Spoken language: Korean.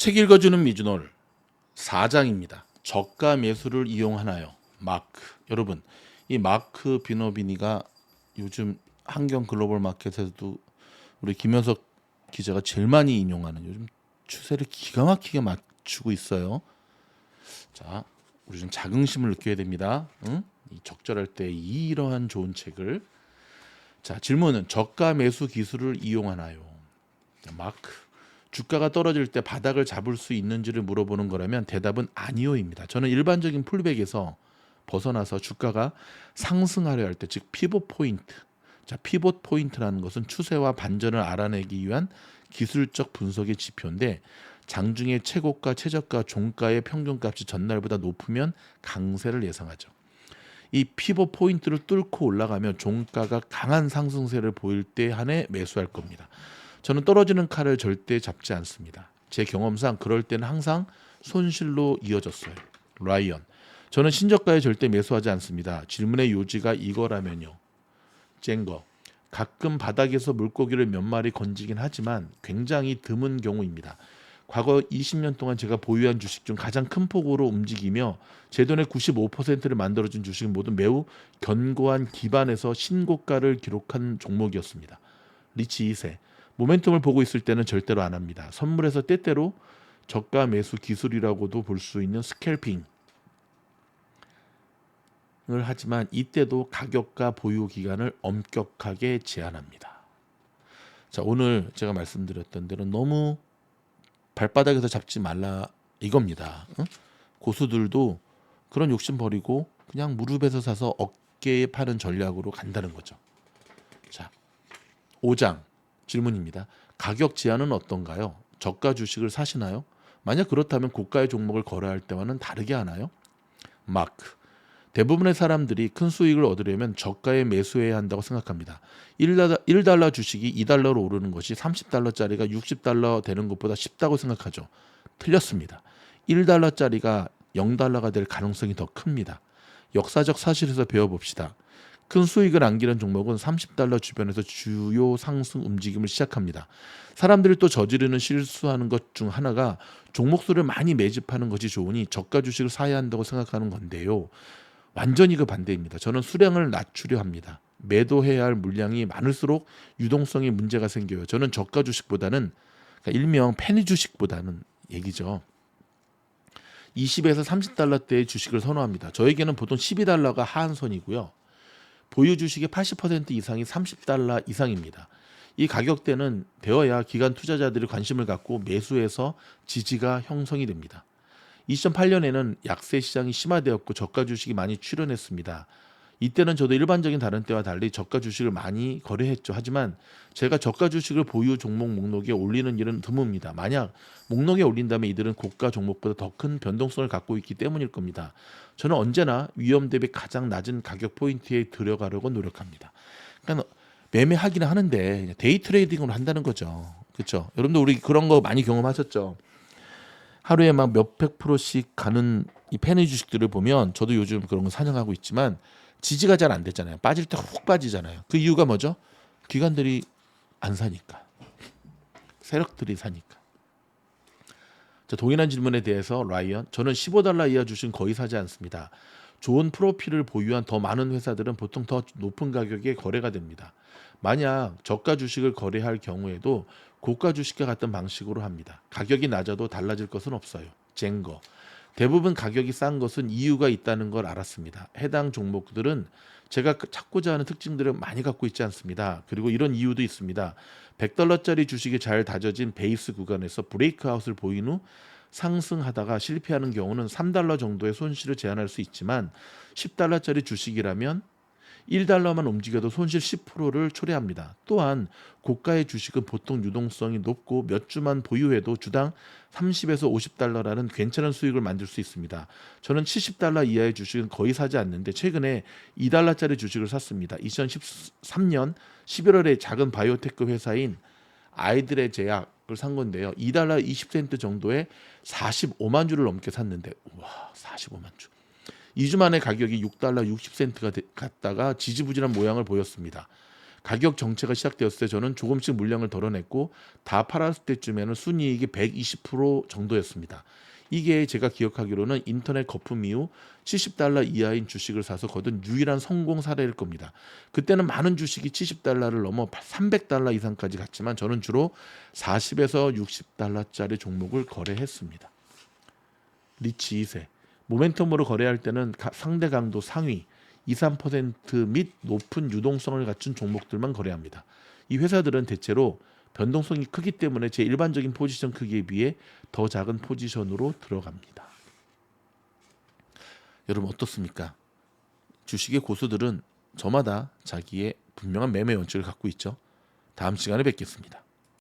책 읽어주는 미주놀 4장입니다. 저가 매수를 이용하나요? 마크. 여러분, 이 마크 비노비니가 요즘 한경 글로벌 마켓에서도 우리 김현석 기자가 제일 많이 인용하는 요즘 추세를 기가 막히게 맞추고 있어요. 자, 우리 좀 자긍심을 느껴야 됩니다. 응? 이 적절할 때 이러한 좋은 책을 자 질문은 저가 매수 기술을 이용하나요? 자, 마크 주가가 떨어질 때 바닥을 잡을 수 있는지를 물어보는 거라면 대답은 아니요입니다. 저는 일반적인 풀백에서 벗어나서 주가가 상승하려 할 때 즉 피봇 포인트 자 피봇 포인트라는 것은 추세와 반전을 알아내기 위한 기술적 분석의 지표인데 장중에 최고가, 최저가, 종가의 평균값이 전날보다 높으면 강세를 예상하죠. 이 피벗 포인트를 뚫고 올라가면 종가가 강한 상승세를 보일 때 한해 매수할 겁니다. 저는 떨어지는 칼을 절대 잡지 않습니다. 제 경험상 그럴 때는 항상 손실로 이어졌어요. 라이언. 저는 신저가에 절대 매수하지 않습니다. 질문의 요지가 이거라면요. 쨍거. 가끔 바닥에서 물고기를 몇 마리 건지긴 하지만 굉장히 드문 경우입니다. 과거 20년 동안 제가 보유한 주식 중 가장 큰 폭으로 움직이며 제 돈의 95%를 만들어준 주식은 모두 매우 견고한 기반에서 신고가를 기록한 종목이었습니다. 리치 2세. 모멘텀을 보고 있을 때는 절대로 안 합니다. 선물에서 때때로 저가 매수 기술이라고도 볼 수 있는 스캘핑. 을 하지만 이때도 가격과 보유 기간을 엄격하게 제한합니다. 자, 오늘 제가 말씀드렸던 대로 너무 발바닥에서 잡지 말라 이겁니다. 응? 고수들도 그런 욕심 버리고 그냥 무릎에서 사서 어깨에 파는 전략으로 간다는 거죠. 자, 5장 질문입니다. 가격 제한은 어떤가요? 저가 주식을 사시나요? 만약 그렇다면 고가의 종목을 거래할 때와는 다르게 하나요? 마크 대부분의 사람들이 큰 수익을 얻으려면 저가에 매수해야 한다고 생각합니다. 1달러, 1달러 주식이 2달러로 오르는 것이 30달러짜리가 60달러 되는 것보다 쉽다고 생각하죠. 틀렸습니다. 1달러짜리가 0달러가 될 가능성이 더 큽니다. 역사적 사실에서 배워봅시다. 큰 수익을 안기는 종목은 30달러 주변에서 주요 상승 움직임을 시작합니다. 사람들이 또 저지르는 실수하는 것 중 하나가 종목 수를 많이 매집하는 것이 좋으니 저가 주식을 사야 한다고 생각하는 건데요. 완전히 그 반대입니다. 저는 수량을 낮추려 합니다. 매도해야 할 물량이 많을수록 유동성에 문제가 생겨요. 저는 저가 주식보다는 그러니까 일명 페니 주식보다는 얘기죠. 20에서 30달러대의 주식을 선호합니다. 저에게는 보통 12달러가 하한선이고요. 보유 주식의 80% 이상이 30달러 이상입니다. 이 가격대는 되어야 기관 투자자들이 관심을 갖고 매수해서 지지가 형성이 됩니다. 2008년에는 약세 시장이 심화되었고 저가 주식이 많이 출현했습니다. 이때는 저도 일반적인 다른 때와 달리 저가 주식을 많이 거래했죠. 하지만 제가 저가 주식을 보유 종목 목록에 올리는 일은 드뭅니다. 만약 목록에 올린다면 이들은 고가 종목보다 더 큰 변동성을 갖고 있기 때문일 겁니다. 저는 언제나 위험 대비 가장 낮은 가격 포인트에 들어가려고 노력합니다. 그러니까 매매하기는 하는데 데이 트레이딩으로 한다는 거죠. 그렇죠? 여러분들 우리 그런 거 많이 경험하셨죠? 하루에 막 몇백 프로씩 가는 이 페니 주식들을 보면 저도 요즘 그런 거 사냥하고 있지만 지지가 잘안 되잖아요. 빠질 때 훅 빠지잖아요. 그 이유가 뭐죠? 기관들이 안 사니까. 세력들이 사니까. 자, 동일한 질문에 대해서 라이언, 저는 15달러 이하 주식 거의 사지 않습니다. 좋은 프로필을 보유한 더 많은 회사들은 보통 더 높은 가격에 거래가 됩니다. 만약 저가 주식을 거래할 경우에도 고가 주식과 같은 방식으로 합니다. 가격이 낮아도 달라질 것은 없어요. 쟁거. 대부분 가격이 싼 것은 이유가 있다는 걸 알았습니다. 해당 종목들은 제가 그 찾고자 하는 특징들을 많이 갖고 있지 않습니다. 그리고 이런 이유도 있습니다. 100달러짜리 주식이 잘 다져진 베이스 구간에서 브레이크아웃을 보인 후 상승하다가 실패하는 경우는 3달러 정도의 손실을 제한할 수 있지만 10달러짜리 주식이라면 1달러만 움직여도 손실 10%를 초래합니다. 또한 고가의 주식은 보통 유동성이 높고 몇 주만 보유해도 주당 30에서 50달러라는 괜찮은 수익을 만들 수 있습니다. 저는 70달러 이하의 주식은 거의 사지 않는데 최근에 2달러짜리 주식을 샀습니다. 2013년 11월에 작은 바이오테크 회사인 아이들의 제약을 산 건데요. 2달러 20센트 정도에 45만 주를 넘게 샀는데 와 45만 주. 2주 만에 가격이 6달러 60센트가 갔다가 지지부진한 모양을 보였습니다. 가격 정체가 시작되었을 때 저는 조금씩 물량을 덜어냈고 다 팔았을 때쯤에는 순이익이 120% 정도였습니다. 이게 제가 기억하기로는 인터넷 거품 이후 70달러 이하인 주식을 사서 거둔 유일한 성공 사례일 겁니다. 그때는 많은 주식이 70달러를 넘어 300달러 이상까지 갔지만 저는 주로 40에서 60달러짜리 종목을 거래했습니다. 리치 2세 모멘텀으로 거래할 때는 가- 상대 강도 상위 2, 3%및 높은 유동성을 갖춘 종목들만 거래합니다. 이 회사들은 대체로 변동성이 크기 때문에 제 일반적인 포지션 크기에 비해 더 작은 포지션으로 들어갑니다. 여러분 어떻습니까? 주식의 고수들은 저마다 자기의 분명한 매매 원칙을 갖고 있죠. 다음 시간에 뵙겠습니다.